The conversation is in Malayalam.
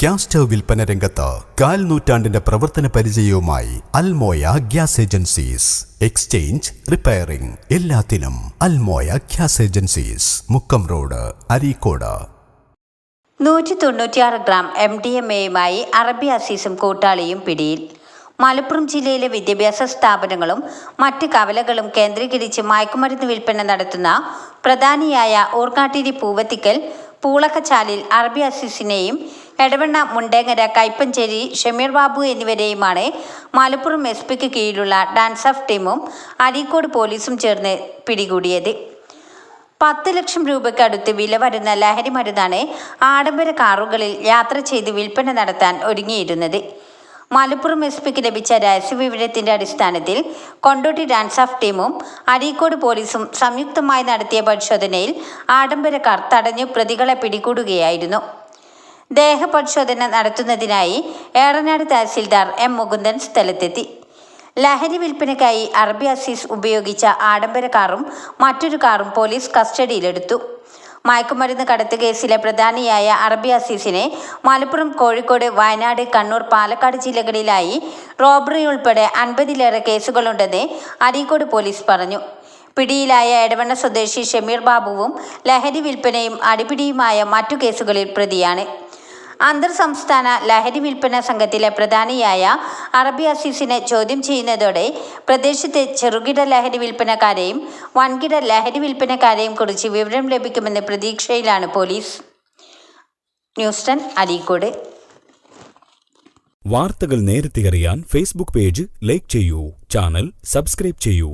ഗ്യാസ് സ്റ്റവ് വിൽപ്പന രംഗത്ത് കാൽ നൂറ്റാണ്ടിന്റെ പ്രവർത്തന പരിചയവുമായി Almoya gas agencies. Exchange repairing എല്ലാത്തിനും Almoya gas agencies. Mukkam road Areekode. നൂറ്റി തൊണ്ണൂറ്റിയാറ് ഗ്രാം എം ഡി എം എയുമായി അറബി അസീസും കൂട്ടാളിയും പിടിയിൽ. മലപ്പുറം ജില്ലയിലെ വിദ്യാഭ്യാസ സ്ഥാപനങ്ങളും മറ്റ് കവലകളും കേന്ദ്രീകരിച്ച് മയക്കുമരുന്ന് വിൽപ്പന നടത്തുന്ന പ്രധാനിയായ ഊർക്കാട്ടിരി പൂവത്തിക്കൽ പൂളക്കച്ചാലിൽ അറബി അസീസിനെയും എടവണ്ണ മുണ്ടേങ്ങര കൈപ്പഞ്ചേരി ഷമീർ ബാബു എന്നിവരെയുമാണ് മലപ്പുറം എസ് പിക്ക് കീഴിലുള്ള ഡാൻസ് ഓഫ് ടീമും അരീക്കോട് പോലീസും ചേർന്ന് പിടികൂടിയത്. പത്ത് ലക്ഷം രൂപയ്ക്കടുത്ത് വില വരുന്ന ലഹരി മരുന്നാണ് ആഡംബര കാറുകളിൽ യാത്ര ചെയ്ത് വിൽപ്പന നടത്താൻ ഒരുങ്ങിയിരുന്നത്. മലപ്പുറം എസ് പിക്ക് ലഭിച്ച രഹസ്യവിവരത്തിന്റെ അടിസ്ഥാനത്തിൽ കൊണ്ടോട്ടി ഡാൻസ് ഓഫ് ടീമും അരീക്കോട് പോലീസും സംയുക്തമായി നടത്തിയ പരിശോധനയിൽ ആഡംബര കാർ തടഞ്ഞു പ്രതികളെ പിടികൂടുകയായിരുന്നു. ദേഹപരിശോധന നടത്തുന്നതിനായി ഏറനാട് തഹസിൽദാർ എം മുകുന്ദൻ സ്ഥലത്തെത്തി. ലഹരി വിൽപ്പനയ്ക്കായി അറബി അസീസ് ഉപയോഗിച്ച ആഡംബര കാറും മറ്റൊരു കാറും പോലീസ് കസ്റ്റഡിയിലെടുത്തു. മയക്കുമരുന്ന് കടത്ത് കേസിലെ പ്രധാനിയായ അറബി അസീസിനെ മലപ്പുറം കോഴിക്കോട് വയനാട് കണ്ണൂർ പാലക്കാട് ജില്ലകളിലായി റോബറി ഉൾപ്പെടെ അൻപതിലേറെ കേസുകളുണ്ടെന്ന് അരീക്കോട് പോലീസ് പറഞ്ഞു. പിടിയിലായ എടവണ്ണ സ്വദേശി ഷമീർ ബാബുവും ലഹരി വിൽപ്പനയും അടിപിടിയുമായ മറ്റു കേസുകളിൽ പ്രതിയാണ്. അന്തർ സംസ്ഥാന ലഹരി വിൽപ്പന സംഘത്തിലെ പ്രധാനിയായ അറബി അസീസിനെ ചോദ്യം ചെയ്യുന്നതോടെ പ്രദേശത്തെ ചെറുകിട ലഹരി വിൽപ്പനക്കാരെയും വൻകിട ലഹരി വിൽപ്പനക്കാരെയും കുറിച്ച് വിവരം ലഭിക്കുമെന്ന പ്രതീക്ഷയിലാണ് പോലീസ്. ന്യൂസ്റ്റൺ അരീക്കോട്. വാർത്തകൾ നേരത്തെ അറിയാൻ ഫേസ്ബുക്ക് പേജ് ലൈക്ക് ചെയ്യൂ ചാനൽ സബ്സ്ക്രൈബ് ചെയ്യൂ.